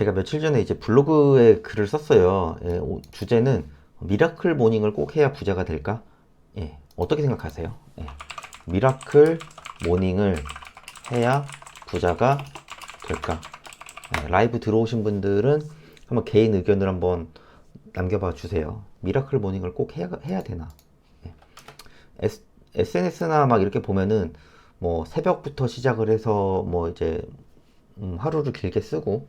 제가 며칠 전에 이제 블로그에 글을 썼어요. 예, 오- 주제는 미라클 모닝을 꼭 해야 부자가 될까? 예, 어떻게 생각하세요? 예, 미라클 모닝을 해야 부자가 될까? 예, 라이브 들어오신 분들은 한번 개인 의견을 한번 남겨봐 주세요. 미라클 모닝을 꼭 해야, 해야 되나? SNS나 막 이렇게 보면은 뭐 새벽부터 시작을 해서 뭐 이제 음, 하루를 길게 쓰고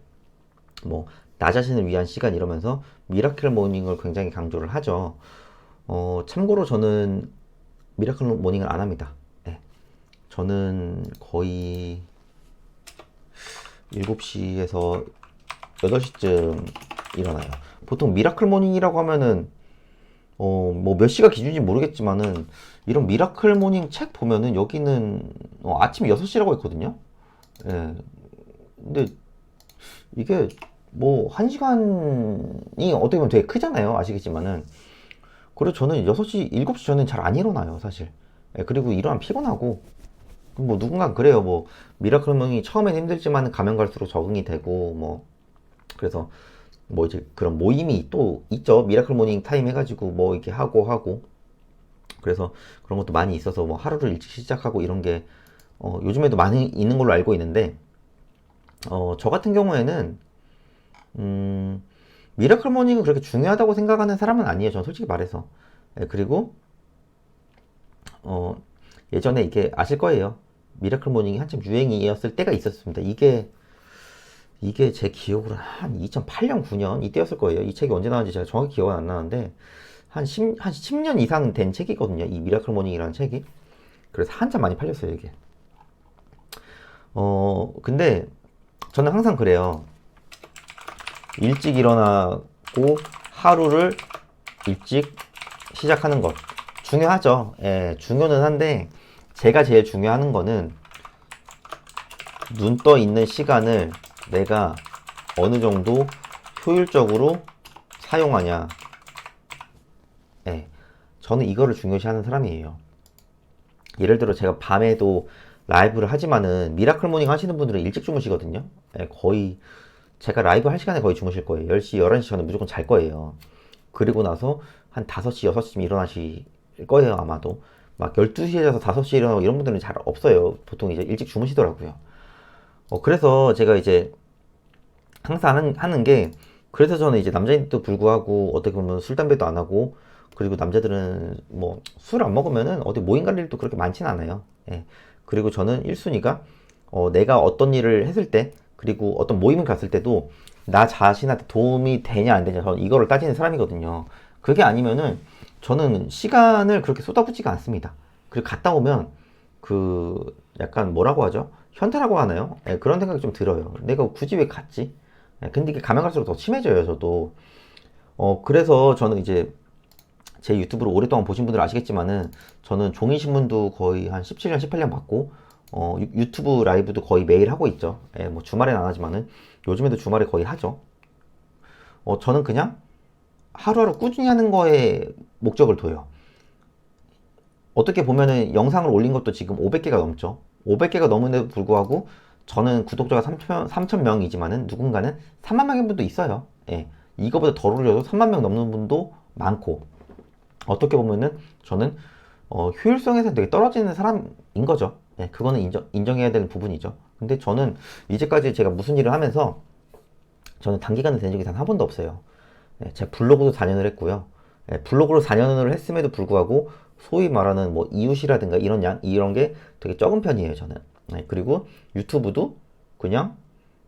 뭐 나 자신을 위한 시간 이러면서 미라클 모닝을 굉장히 강조를 하죠. 어, 참고로 저는 미라클 모닝을 안 합니다. 예. 저는 거의 7시에서 8시쯤 일어나요. 보통 미라클 모닝이라고 하면은 어, 뭐 몇 시가 기준인지 모르겠지만은 이런 미라클 모닝 책 보면은 여기는 어, 아침 6시라고 했거든요. 예. 근데 이게 뭐 한 시간이 어떻게 보면 되게 크잖아요. 아시겠지만은. 그래서 저는 6시, 7시 전엔 잘안 일어나요, 사실. 예, 그리고 일어나면 피곤하고 뭐 누군가 그래요. 뭐 미라클 모닝이 처음엔 힘들지만 가면 갈수록 적응이 되고 뭐 그래서 뭐 이제 그런 모임이 또 있죠. 미라클 모닝 타임 해가지고 뭐 이렇게 하고 하고 그래서 그런 것도 많이 있어서 뭐 하루를 일찍 시작하고 이런 게 어, 요즘에도 많이 있는 걸로 알고 있는데 어, 저 같은 경우에는 음, 미라클 모닝은 그렇게 중요하다고 생각하는 사람은 아니에요. 저는 솔직히 말해서. 예, 그리고 어, 예전에 이게 아실 거예요. 미라클 모닝이 한참 유행이었을 때가 있었습니다. 이게 이게 제 기억으로 한 2008년, 9년 이때였을 거예요. 이 책이 언제 나왔는지 제가 정확히 기억은 안 나는데 한 10, 한 10년 이상 된 책이거든요. 이 미라클 모닝이라는 책이. 그래서 한참 많이 팔렸어요, 이게. 어, 근데 저는 항상 그래요. 일찍 일어나고 하루를 일찍 시작하는 것. 중요하죠. 예, 중요는 한데 제가 제일 중요한 거는 눈 떠 있는 시간을 내가 어느 정도 효율적으로 사용하냐. 예, 저는 이거를 중요시하는 사람이에요. 예를 들어 제가 밤에도 라이브를 하지만은 미라클 모닝 하시는 분들은 일찍 주무시거든요. 예, 거의 제가 라이브 할 시간에 거의 주무실 거예요. 10시, 11시 전에 무조건 잘 거예요. 그리고 나서 한 5시, 6시쯤 일어나실 거예요, 아마도. 막 12시에 자서 5시에 일어나고 이런 분들은 잘 없어요. 보통 이제 일찍 주무시더라고요. 어, 그래서 제가 이제 항상 하는, 하는 게, 그래서 저는 이제 남자인데도 불구하고 어떻게 보면 술, 담배도 안 하고, 그리고 남자들은 뭐 술 안 먹으면은 어디 모임 갈 일도 그렇게 많진 않아요. 예. 그리고 저는 1순위가 어, 내가 어떤 일을 했을 때, 그리고 어떤 모임을 갔을 때도 나 자신한테 도움이 되냐 안 되냐 저는 이거를 따지는 사람이거든요. 그게 아니면은 저는 시간을 그렇게 쏟아붓지가 않습니다. 그리고 갔다 오면 그 약간 뭐라고 하죠? 현타라고 하나요? 예, 그런 생각이 좀 들어요. 내가 굳이 왜 갔지? 예, 근데 이게 가면 갈수록 더 심해져요, 저도. 어, 그래서 저는 이제 제 유튜브를 오랫동안 보신 분들 아시겠지만은 저는 종이신문도 거의 한 17년, 18년 받고 어, 유- 유튜브 라이브도 거의 매일 하고 있죠. 예, 뭐 주말엔 안 하지만은 요즘에도 주말에 거의 하죠. 어, 저는 그냥 하루하루 꾸준히 하는 거에 목적을 둬요. 어떻게 보면은 영상을 올린 것도 지금 500개가 넘죠. 500개가 넘은데도 불구하고 저는 구독자가 3천, 3천 명이지만은 누군가는 3만 명인 분도 있어요. 예. 이거보다 덜 올려도 3만 명 넘는 분도 많고 어떻게 보면은 저는 어, 효율성에서 되게 떨어지는 사람인 거죠. 예, 그거는 인정, 인정해야 되는 부분이죠. 근데 저는 이제까지 제가 무슨 일을 하면서 저는 단기간에 된 적이 단 한 번도 없어요. 예, 제가 블로그도 4년을 했고요. 예, 블로그로 4년을 했음에도 불구하고 소위 말하는 뭐 이웃이라든가 이런 양, 이런 게 되게 적은 편이에요, 저는. 예, 그리고 유튜브도 그냥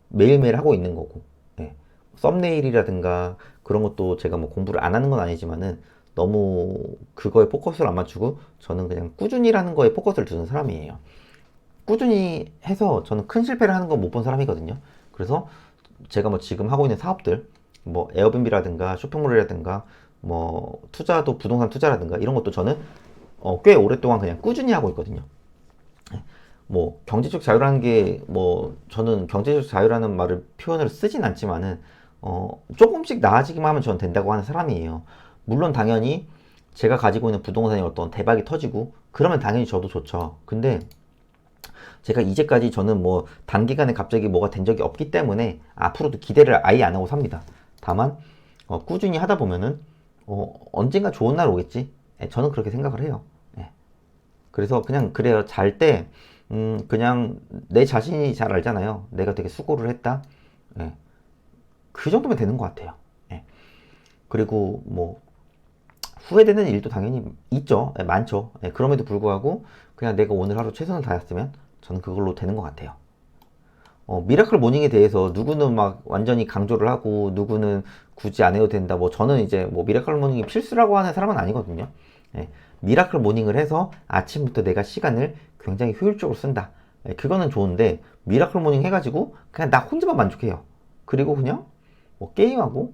매일매일 하고 있는 거고. 예, 썸네일이라든가 그런 것도 제가 뭐 공부를 안 하는 건 아니지만은 너무 그거에 포커스를 안 맞추고 저는 그냥 꾸준히라는 거에 포커스를 두는 사람이에요. 꾸준히 해서 저는 큰 실패를 하는 건 못 본 사람이거든요. 그래서 제가 뭐 지금 하고 있는 사업들, 뭐 에어비앤비라든가 쇼핑몰이라든가 뭐 투자도 부동산 투자라든가 이런 것도 저는 어, 꽤 오랫동안 그냥 꾸준히 하고 있거든요. 뭐 경제적 자유라는 게 뭐 저는 경제적 자유라는 말을 표현을 쓰진 않지만은 어 조금씩 나아지기만 하면 저는 된다고 하는 사람이에요. 물론 당연히 제가 가지고 있는 부동산이 어떤 대박이 터지고 그러면 당연히 저도 좋죠. 근데 제가 이제까지 저는 뭐 단기간에 갑자기 뭐가 된 적이 없기 때문에 앞으로도 기대를 아예 안 하고 삽니다. 다만 어, 꾸준히 하다 보면은 어, 언젠가 좋은 날 오겠지. 예, 저는 그렇게 생각을 해요. 예. 그래서 그냥 그래요. 잘 때 음, 그냥 내 자신이 잘 알잖아요. 내가 되게 수고를 했다. 예. 그 정도면 되는 것 같아요. 예. 그리고 뭐 후회되는 일도 당연히 있죠. 예, 많죠. 예, 그럼에도 불구하고 그냥 내가 오늘 하루 최선을 다했으면 저는 그걸로 되는 것 같아요. 어, 미라클 모닝에 대해서 누구는 막 완전히 강조를 하고 누구는 굳이 안 해도 된다. 뭐 저는 이제 뭐 미라클 모닝이 필수라고 하는 사람은 아니거든요. 예, 미라클 모닝을 해서 아침부터 내가 시간을 굉장히 효율적으로 쓴다. 예, 그거는 좋은데 미라클 모닝 해가지고 그냥 나 혼자만 만족해요. 그리고 그냥 뭐 게임하고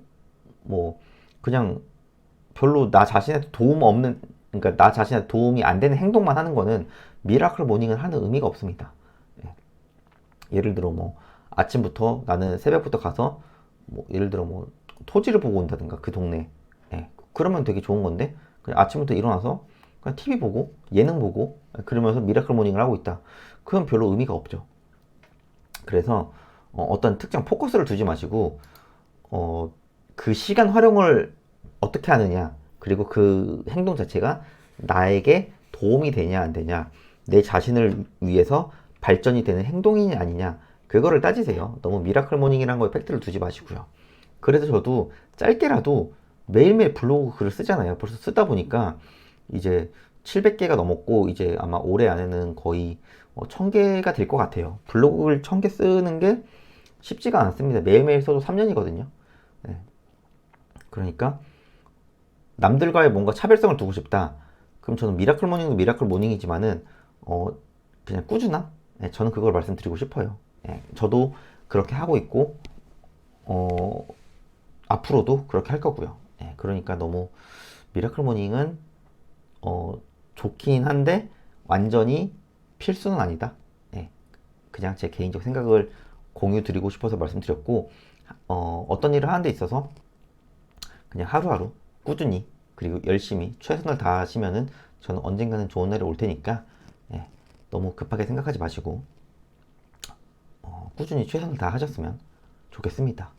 뭐 그냥 별로 나 자신한테 도움 없는 그러니까 나 자신한테 도움이 안 되는 행동만 하는 거는 미라클 모닝을 하는 의미가 없습니다. 예. 예를 들어 뭐 아침부터 나는 새벽부터 가서 뭐 예를 들어 뭐 토지를 보고 온다든가 그 동네 예. 그러면 되게 좋은 건데 그냥 아침부터 일어나서 그냥 TV 보고 예능 보고 예, 그러면서 미라클 모닝을 하고 있다. 그건 별로 의미가 없죠. 그래서 어, 떤 특정 포커스를 두지 마시고 어, 그 시간 활용을 어떻게 하느냐. 그리고 그 행동 자체가 나에게 도움이 되냐 안 되냐. 내 자신을 위해서 발전이 되는 행동이냐 아니냐. 그거를 따지세요. 너무 미라클 모닝이라는 거에 팩트를 두지 마시고요. 그래서 저도 짧게라도 매일매일 블로그 글을 쓰잖아요. 벌써 쓰다 보니까 이제 700개가 넘었고 이제 아마 올해 안에는 거의 1000개가 될 것 같아요. 블로그를 1000개 쓰는 게 쉽지가 않습니다. 매일매일 써도 3년이거든요. 그러니까 남들과의 뭔가 차별성을 두고 싶다. 그럼 저는 미라클 모닝도 미라클 모닝이지만은 어 그냥 꾸준함. 네, 저는 그걸 말씀드리고 싶어요. 네, 저도 그렇게 하고 있고 어 앞으로도 그렇게 할 거고요. 네, 그러니까 너무 미라클 모닝은 어 좋긴 한데 완전히 필수는 아니다. 네, 그냥 제 개인적 생각을 공유 드리고 싶어서 말씀드렸고 어, 어떤 일을 하는 데 있어서 그냥 하루하루 꾸준히 그리고 열심히 최선을 다하시면은 저는 언젠가는 좋은 날이 올 테니까 예, 너무 급하게 생각하지 마시고 어, 꾸준히 최선을 다하셨으면 좋겠습니다.